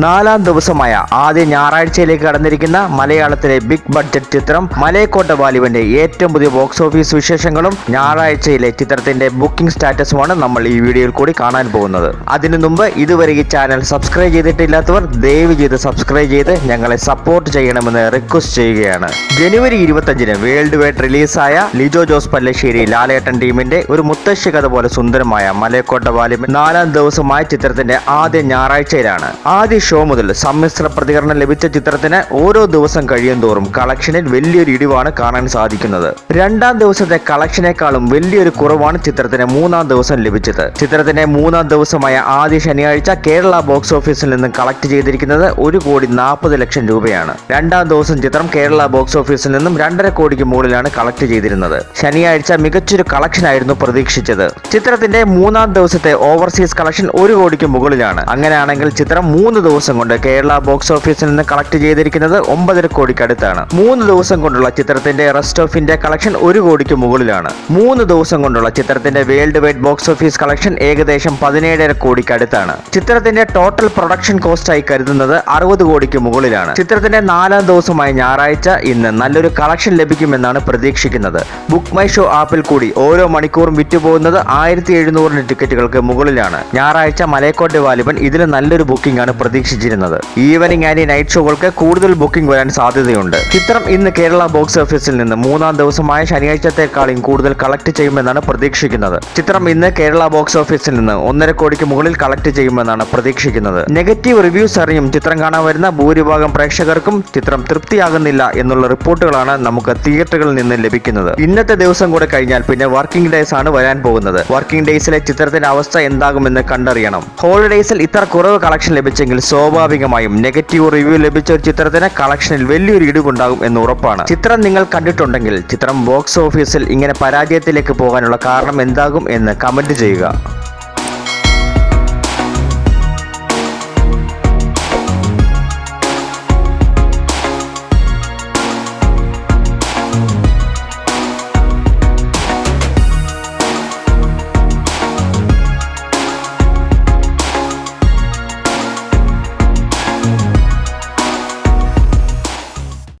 നാലാം ദിവസമായ ആദ്യ ഞായറാഴ്ചയിലേക്ക് കടന്നിരിക്കുന്ന മലയാളത്തിലെ ബിഗ് ബഡ്ജറ്റ് ചിത്രം മലയക്കോട്ട ബാലുവിന്റെ ഏറ്റവും പുതിയ ബോക്സ് ഓഫീസ് വിശേഷങ്ങളും ഞായറാഴ്ചയിലെ ചിത്രത്തിന്റെ ബുക്കിംഗ് സ്റ്റാറ്റസുമാണ് നമ്മൾ ഈ വീഡിയോയിൽ കൂടി കാണാൻ പോകുന്നത്. അതിനു മുമ്പ് ഇതുവരെ ഈ ചാനൽ സബ്സ്ക്രൈബ് ചെയ്തിട്ടില്ലാത്തവർ ദയവ് ചെയ്ത് സബ്സ്ക്രൈബ് ചെയ്ത് ഞങ്ങളെ സപ്പോർട്ട് ചെയ്യണമെന്ന് റിക്വസ്റ്റ് ചെയ്യുകയാണ്. ജനുവരി ഇരുപത്തഞ്ചിന് വേൾഡ് വൈഡ് റിലീസായ ലിജോ ജോസ് പല്ലശ്ശേരി ലാലേട്ടൻ ടീമിന്റെ ഒരു മുത്തശ്ശി കഥ പോലെ സുന്ദരമായ മലയക്കോട്ട ബാലുവിൻ നാലാം ദിവസമായ ചിത്രത്തിന്റെ ആദ്യ ഞായറാഴ്ചയിലാണ്. ആദ്യ ഷോ മുതൽ സമ്മിശ്ര പ്രതികരണം ലഭിച്ച ചിത്രത്തിന് ഓരോ ദിവസം കഴിയും തോറും കളക്ഷനിൽ വലിയൊരു ഇടിവാണ് കാണാൻ സാധിക്കുന്നത്. രണ്ടാം ദിവസത്തെ കളക്ഷനേക്കാളും വലിയൊരു കുറവാണ് ചിത്രത്തിന് മൂന്നാം ദിവസം ലഭിച്ചത്. ചിത്രത്തിന്റെ മൂന്നാം ദിവസമായ ആദ്യ ശനിയാഴ്ച കേരള ബോക്സ് ഓഫീസിൽ നിന്ന് കളക്ട് ചെയ്തിരിക്കുന്നത് ഒരു കോടി നാൽപ്പത് ലക്ഷം രൂപയാണ്. രണ്ടാം ദിവസം ചിത്രം കേരള ബോക്സ് ഓഫീസിൽ നിന്നും രണ്ടര കോടിക്ക് മുകളിലാണ് കളക്ട് ചെയ്തിരുന്നത്. ശനിയാഴ്ച മികച്ചൊരു കളക്ഷൻ ആയിരുന്നു പ്രതീക്ഷിച്ചത്. ചിത്രത്തിന്റെ മൂന്നാം ദിവസത്തെ ഓവർസീസ് കളക്ഷൻ ഒരു കോടിക്ക് മുകളിലാണ്. അങ്ങനെയാണെങ്കിൽ ചിത്രം മൂന്ന് ദിവസം കൊണ്ട് കേരള ബോക്സ് ഓഫീസിൽ നിന്ന് കളക്ട് ചെയ്തിരിക്കുന്നത് ഒമ്പതര കോടിക്കടുത്താണ്. മൂന്ന് ദിവസം കൊണ്ടുള്ള ചിത്രത്തിന്റെ റെസ്റ്റ് ഓഫ് ഇന്ത്യ കളക്ഷൻ ഒരു കോടിക്ക് മുകളിലാണ്. മൂന്ന് ദിവസം കൊണ്ടുള്ള ചിത്രത്തിന്റെ world wide box office collection ഏകദേശം പതിനേഴര കോടിക്കടുത്താണ്. ചിത്രത്തിന്റെ ടോട്ടൽ പ്രൊഡക്ഷൻ കോസ്റ്റ് ആയി കരുതുന്നത് അറുപത് കോടിക്ക് മുകളിലാണ്. ചിത്രത്തിന്റെ നാലാം ദിവസമായ ഞായറാഴ്ച ഇന്ന് നല്ലൊരു കളക്ഷൻ ലഭിക്കുമെന്നാണ് പ്രതീക്ഷിക്കുന്നത്. ബുക്ക് മൈ ഷോ ആപ്പിൽ കൂടി ഓരോ മണിക്കൂറും വിറ്റുപോകുന്നത് ആയിരത്തി എഴുന്നൂറിന് ടിക്കറ്റുകൾക്ക് മുകളിലാണ്. ഞായറാഴ്ച മലയക്കോട്ടെ വാലിബൻ ഇതിന് നല്ലൊരു ബുക്കിംഗ് ആണ് പ്രതീക്ഷിച്ചിരുന്നത്. ഈവനിംഗ് ആൻഡ് നൈറ്റ് ഷോകൾക്ക് കൂടുതൽ ബുക്കിംഗ് വരാൻ സാധ്യതയുണ്ട്. ചിത്രം ഇന്ന് കേരള ബോക്സ് ഓഫീസിൽ നിന്ന് മൂന്നാം ദിവസമായ ശനിയാഴ്ചത്തെക്കാളും കൂടുതൽ കളക്ട് ചെയ്യുമെന്നാണ് പ്രതീക്ഷിക്കുന്നത്. ചിത്രം ഇന്ന് കേരള ബോക്സ് ഓഫീസിൽ നിന്ന് ഒന്നര കോടിക്ക് മുകളിൽ കളക്ട് ചെയ്യുമെന്നാണ് പ്രതീക്ഷിക്കുന്നത്. നെഗറ്റീവ് റിവ്യൂസ് അറിയും ചിത്രം കാണാൻ വരുന്ന ഭൂരിഭാഗം പ്രേക്ഷകർക്കും ചിത്രം തൃപ്തിയാകുന്നില്ല എന്നുള്ള റിപ്പോർട്ടുകളാണ് നമുക്ക് തിയേറ്ററുകളിൽ നിന്ന് ലഭിക്കുന്നത്. ഇന്നത്തെ ദിവസം കൂടെ കഴിഞ്ഞാൽ പിന്നെ വർക്കിംഗ് ഡേയ്സ് ആണ് വരാൻ പോകുന്നത്. വർക്കിംഗ് ഡേയ്സിലെ ചിത്രത്തിന്റെ അവസ്ഥ എന്താകുമെന്ന് കണ്ടറിയണം. ഹോളിഡേയ്സിൽ ഇത്ര കുറവ് കളക്ഷൻ ലഭിച്ചെങ്കിൽ സ്വാഭാവികമായും നെഗറ്റീവ് റിവ്യൂ ലഭിച്ച ഒരു ചിത്രത്തിന് കളക്ഷനിൽ വലിയൊരു ഇടിവുണ്ടാകും എന്ന് ഉറപ്പാണ്. ചിത്രം നിങ്ങൾ കണ്ടിട്ടുണ്ടെങ്കിൽ ചിത്രം ബോക്സ് ഓഫീസിൽ ഇങ്ങനെ പരാജയത്തിലേക്ക് പോകാനുള്ള കാരണം എന്താകും എന്ന് കമന്റ് ചെയ്യുക.